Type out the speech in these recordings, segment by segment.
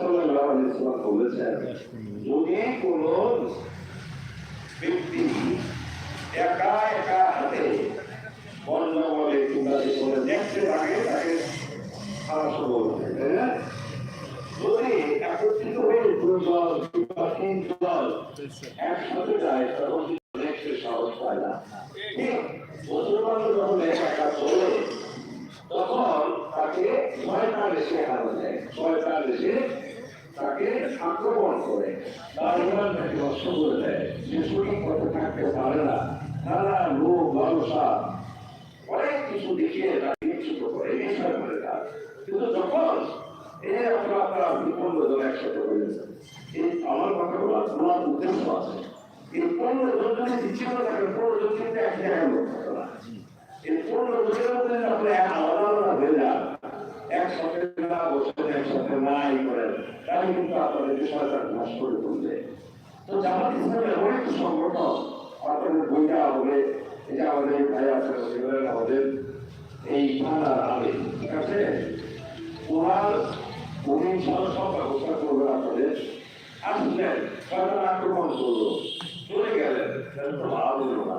সাল্লাল্লাহু আলাইহি ওয়াসাল্লাম বলেছেন যদি কোনো ব্যক্তি একা একা হাতে বন্য বলে কিংবা যে কোনো দেখতে থাকে তাকে খারাপ বলবে যদি একত্রিত হয়ে দল কিংবা তিন দল একসাথে যায় তখন কিন্তু দেখতে সাহস পায় না ঠিক মুসলমান যখন একা একা চলে তখন তাকে শয়তান এসে হারা দেয় শয়তান এসে তাকে আক্রমণ করে। তার ইমানটাকে নষ্ট করে দেয় সঠিক পথে থাকতে পারে না নানা লোভ লালসা অনেক কিছু দেখিয়ে তাকে নিশ্চিত করে বিষয় করে তার। কিন্তু যখন এই আপনারা আপনারা বিপন্ন জন একসাথে হয়ে এই আমার কথাগুলো তোমার উদ্দেশ্য আছে। এই পনেরো জন যদি বিচ্ছিন্ন থাকে পনেরো জন কিন্তু এক জায়গায় লোক এই পনেরো জনের মধ্যে আপনি আলাদা আলাদা হয়ে যান একসাথে না বসে একসাথে না ই করেন তাহলে কিন্তু আপনাদের বিষয়টা নাশ করে তুলবে তো জামাত ইসলামের এমন একটি সংগঠন বইটা হবে এই আমাদের এই ঠিক আছে ওনার উনি ইনশাল্লাহ সব ব্যবস্থা করবেন আপনাদের আসলেন সরকার আক্রমণ করল চলে গেলেন তাহলে তো ভালো না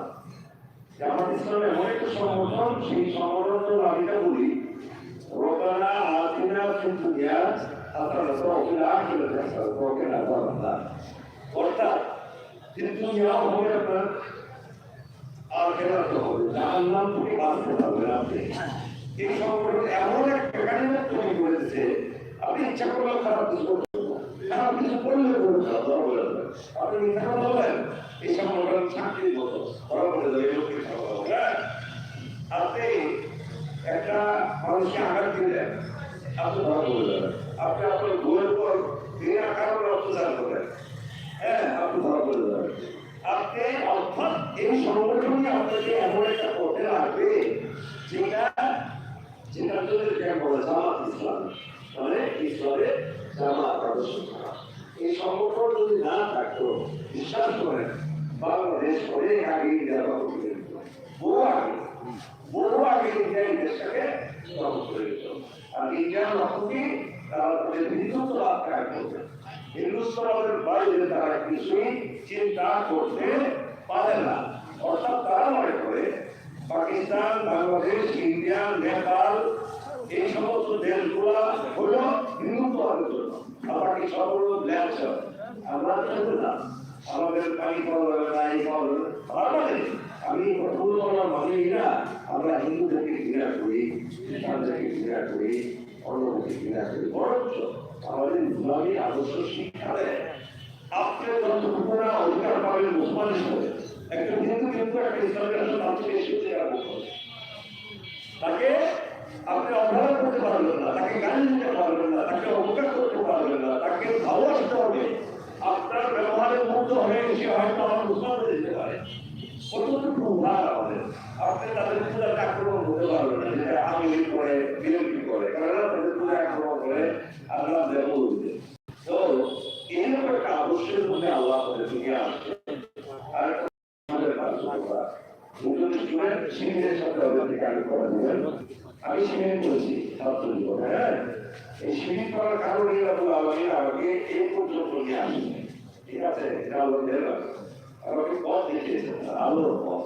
জামাত ইসলামের এমন সংগঠন সেই সংগঠনের আমিটা আল্লাহ তিনি দুনিয়াও হবে আর খেলাতে হবে আপনি এমন একটা কাহিনী তৈরি করেছে আপনি ইচ্ছা করলেও খারাপ কিছু করতে খারাপ কিছু করলে করুন আপনি মিথ্যা বলেন এই সংগঠন শান্তির মতো ধরা পড়ে যাবে আপনি একটা মানুষকে আঘাত দিলেন। আপনি ধরা পড়ে যাবেন আপনি আপনার বইয়ের পর বিনা কারণে অত্যাচার করেন হ্যাঁ আপনি ধরা পড়ে যাবেন। আপনি অর্থাৎ এই সংগঠনই আপনাকে এমন একটা পথে রাখবে যেটা যেটা জন্য যেটা বলে জামাত ইসলাম। মানে ইসলামের জামাত আদর্শ এই সংগঠন যদি না থাকতো, বিশ্বাস করেন, বাংলাদেশ অনেক আগে ইন্ডিয়া দখল করে নিত। বহু আগে বহু আগে ইন্ডিয়া দেশটাকে আর ইন্ডিয়ার লক্ষ্য কি তারা তাদের হিন্দুত্ব লাভ করবে হিন্দুত্বের বাইরে তারা কিছুই চিন্তা করতে পারে না। অর্থাৎ তারা মনে করে পাকিস্তান বাংলাদেশ ইন্ডিয়া নেপাল এই সমস্ত দেশগুলা হল হিন্দুত্বের জন্য হলো আমরা আমাদের পানি পাওয়া এই না। ভারতে আমি প্রথম বলার মানেই না, আমরা হিন্দুদেরকে ঘৃণা করি, খ্রিস্টানদেরকে ঘৃণা করি অন্যকে ঘৃণা করি, বরঞ্চ আমাদের ইসলামী আদর্শ শিক্ষা দেয় আপনি যতটুকু না অধিকার পাবেন মুসলমান হিসেবে একটা হিন্দু কিন্তু একটা ইসলামের আসলে তার থেকে। তাকে আপনি অবহেলা করতে পারবেন না, তাকে গালি দিতে পারবেন না তাকে অবকাশ করতে পারবেন না তাকে ভালোবাসতে হবে আপনার ব্যবহারে মুগ্ধ হয়ে সে হয়তো আমার মুসলমান হয়ে যেতে পারে কতটুকু উদার আমাদের তাদের পূজার আক্রমণ হতে না যে আমি করে বিরক্তি করে কারণ আক্রমণ করে আল্লাহ দেব তো এইরকম একটা আদর্শের মধ্যে আল্লাহ দুনিয়া আসছে আর আমাদের কাজ করা দুজন স্টুডেন্ট সাথে ওদেরকে করা আমি শিবির করেছি ছাত্র হ্যাঁ এই শিবির করার কারণে আমাকে এই পর্যন্ত নিয়ে ঠিক আছে আমাকে পথ দেখিয়েছেন আলোর পথ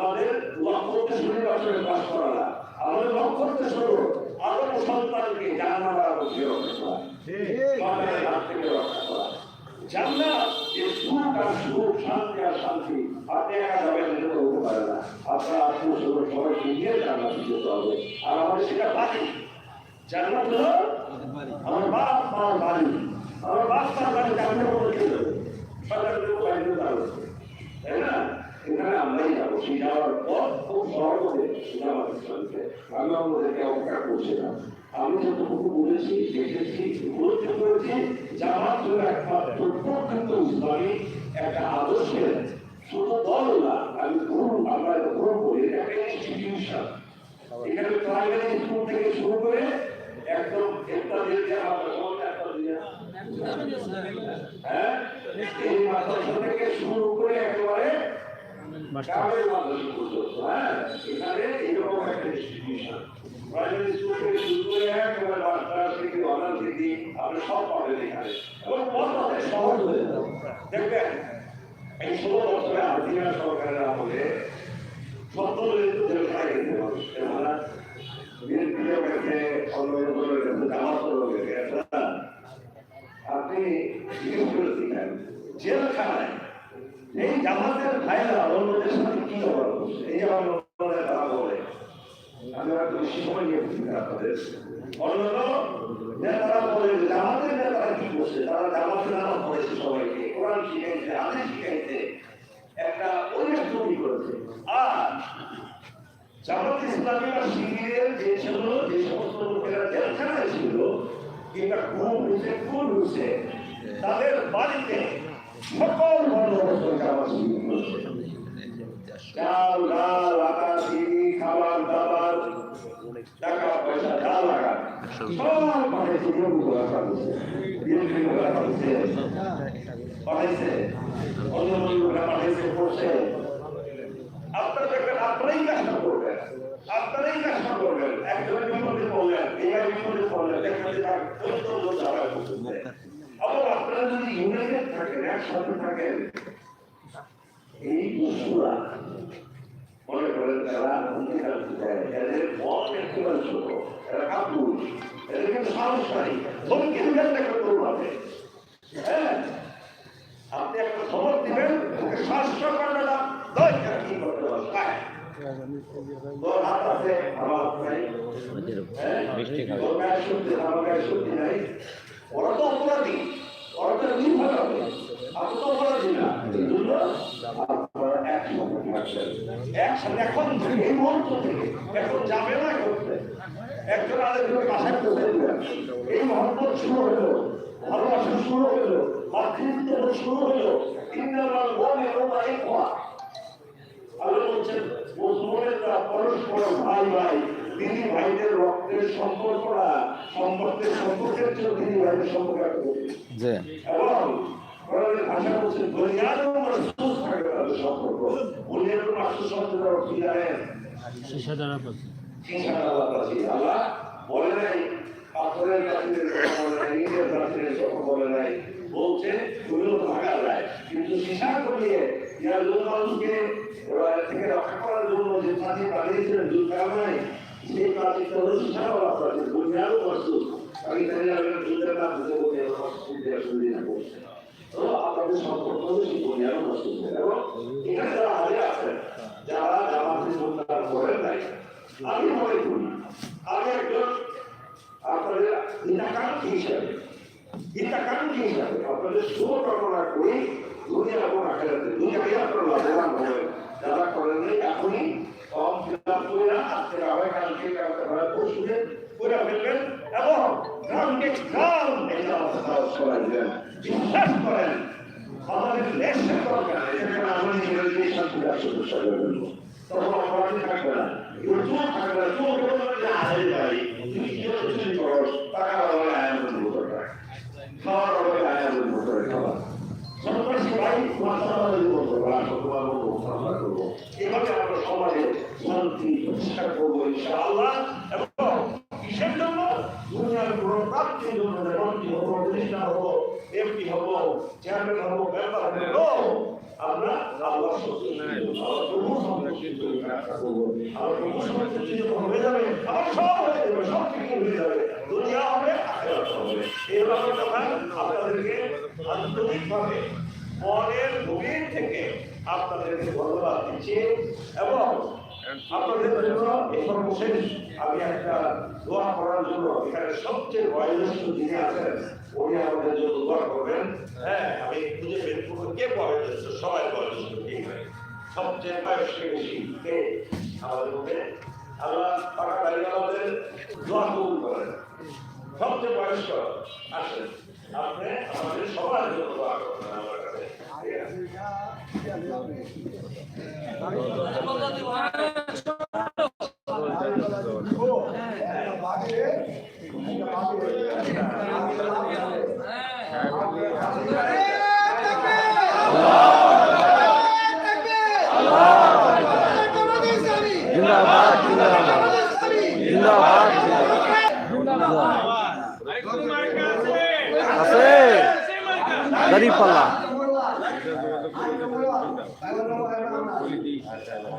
আমাদের লক্ষ্য উদ্দেশ্য নির্বাচনে পাশ করা না। আমাদের লক্ষ্য উদ্দেশ্য হলো আদম সন্তানকে রক্ষা করা। জান্নাত যে সুখ আর শান্তি আর শান্তি আপনি আত্মীয় স্বজন সবাইকে নিয়ে আর আমাদের সেটা বাকি। জান্নাত হলো আমার বাপ, মার বাড়ি। আমার বাপ, মার বাড়ি যাবে তাই না? এখানে আমরাই যাব সেই যাওয়ার পর খুব সহজ সেটা আমাদের করতে আমি আমাদেরকে অপকার করছি না আমি যতটুকু বলেছি দেখেছি, উপলব্ধি করেছি জামাত হলো একমাত্র প্রকৃত ইসলামী একটা আদর্শের শুধু দল না, আমি গ্রহণ আমরা গ্রহণ করি একটা ইনস্টিটিউশন এখানে প্রাইমারি স্কুল থেকে শুরু করে একদম একটা দিয়ে একটা দিয়ে হ্যাঁ এই মাদ্রাসা থেকে শুরু করে একেবারে গ্রামের মাদ্রাসা পর্যন্ত হ্যাঁ এখানে এরকম একটা ইনস্টিটিউশন প্রাইমারি স্কুল থেকে শুরু করে একেবারে মাস্টার থেকে অনার থেকে আপনি সব পাবেন এখানে এবং পথে সহজ হয়ে যাবে দেখবেন এই ষোলো বছরে আর্জেন্টিনা সরকারের আমলে আপনি জেলখানায় এই জামাতের ভাইরা অন্যদের সাথে কি এই আমার অন্যরা তারা বলে। আমি হয়তো বেশি সময় নিয়ে বলছি না আপনাদের। অন্যান্য নেতারা বলে জামাতের নেতারা কি করছে? তারা জামাতের নাম করেছে সবাইকে। কোরআন শিখাইছে আদেশ শিখাইছে। একটা পরিবেশ তৈরি করেছে। আর জামাত ইসলামী বা শিবিরের যে ছিল যে সমস্ত লোকেরা জেলখানায় ছিল, কিংবা খুন হয়েছে খুন হয়েছে তাদের বাড়িতে সকল জামাত চাল খাবার দাবার টাকা পয়সা যা লাগা। সব অন্য আপনারা দেখবেন আপনারাই কাজটা করবেন আপনারাই কাজটা করবেন একজনের বিপদে পড়লেন এবার বিপদে পড়লেন দেখবেন যে তার চোদ্দ লোক ঝামেলা করতেছে আবার আপনারা যদি ইউনাইটেড থাকেন একসাথে থাকেন এই বস্তুরা মনে করেন তারা দেয় এদের মন একেবারে ছোট। এরা কাপুরুষ। এদের কিন্তু সাহস নাই ধমকি দিবেন না কেউ দৌড়াবে হ্যাঁ? আপনি একটা খবর দিবেন, ওকে শাস্ত্র করবে না দরকার কি করতে হবে? তোর হাত আছে, আমার নাই। হ্যাঁ? শক্তি, আমার নাই। ওরা তো অপরাধী। ওরা তো নির্ভর হবে এখন এই একজন এই মহব্বত শুরু হলো ভালোবাসা শুরু হলো মাতৃত্ব শুরু হলো ইন্দ্রাল বনে ওমা একোয়া আল্লাহ বলছেন মুসলমানেরা পরস্পর ভাই ভাই দিদি ভাইদের রক্তের সম্পর্কটা সম্পর্কের সম্পর্কের জন্য দিদি ভাইদের সম্পর্ক এবং কোরআনের ভাষা বলছেন দুনিয়ার রাসূল তাদের সম্পর্ক দুনিয়ার রাসূল শব্দের অর্থ কি জানেন ঠিকানা আল্লাহ কাছে আল্লাহ বলে নাই পাথরের কাছে বলে নাই নিজের কাছে কথা বলে নাই বলছে তুমিও ভাগা যায় কিন্তু শিশার করিয়ে ইয়ার মানুষকে থেকে রক্ষা করার জন্য যে প্রাচীর বানিয়েছিলেন দুর্গামায় সেই প্রাচীরটা হলো শিশাওয়ালা প্রাচীর দুনিয়ারও বস্তু আমি দুর্গা নাম দিতে বলতে সুবিধা করছে তো আপনাদের সম্পর্ক হলো সেই দুনিয়ারও বস্তু এবং এখানে যারা হাজির আছেন যারা জামাতে যোগদান করেন নাই আমি মনে করি আমি একজন আপনাদের হিতাকাঙ্ক্ষী হিসাবে হিতাকাঙ্ক্ষী হিসাবে আপনাদের শুভকামনা করি দুনিয়া এবং আখেরাতে দুনিয়াকে আপনারা লাভবান হবেন যারা করেন এখনই ফর্ম ফিল আপ করে না আজকে আবার কালকে কালকে হয় পরশুতে করে ফেলবেন এবং গ্রামকে গ্রাম এটা আপনারা সবাই দেন বিশ্বাস করেন আমাদের দেশের দরকার এখানে আমরা শান্তি রাষ্ট্র প্রসার করব তখন অপরাধী থাকবে না ইউটিউব থাকবে না কেউ বলবে যে আড়াই বাড়ি তুই কেউ চুরি করস টাকা বলে আয়াম ভোটার খাওয়ার বলে আয়াম ভোটার খাওয়া সন্ত্রাসী ভাই তোমার মতো সামনা করব এভাবে আমরা সমাজে শান্তি প্রতিষ্ঠা করব ইনশাআল্লাহ এবং কিসের হব চেয়ারম্যান হব মেম্বার হব আমরা আল্লাহ হয়ে যাবে। আমার সব হয়ে যাবে, সব কিছু হয়ে যাবে। দুনিয়া হবে এই ব্যাপারটা আপনাদেরকে আন্তরিকভাবে মনের গভীর থেকে আপনাদেরকে ধন্যবাদ দিচ্ছি এবং আপনাদের আমি একটা দোয়া করার জন্য এখানে সবচেয়ে বয়োজ্যেষ্ঠ আছেন আমাদের জন্য দোয়া করবেন হ্যাঁ আমি খুঁজে কে বয়োজ্যেষ্ঠ সবাই বয়োজ্যেষ্ঠ সবচেয়ে বয়সে বেশি কে আমাদের মধ্যে আল্লাহ পাকা দাঁড়িয়ে দোয়া করেন সবচেয়ে বয়স্ক আসেন আপনি আমাদের সবার জন্য দোয়া করবেন আমার কাছে আছে? গরিব পাল্লা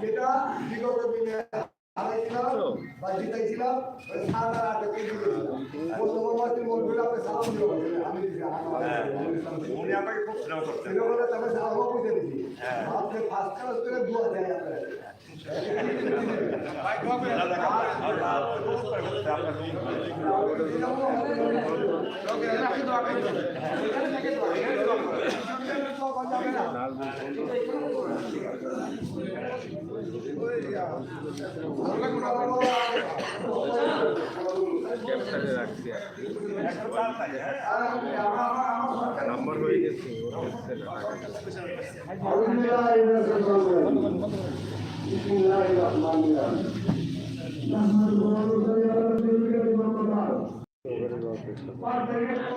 যেটা বিগত দিনে হারাইছিলাম বা জিতাইছিলাম ওই সাত আর আট কেজি মুসলমানদের মধ্যে আপনি সালাম দিও আমি দিছি উনি আমাকে খুব স্নেহ করতেন সেগুলো তবে সালাম বুঝে দিছি। আপনি ফার্স্ট ক্লাস করে। দোয়া দেয় আপনার নম্বর হয়ে গেছে Bismillahirrahmanirrahim.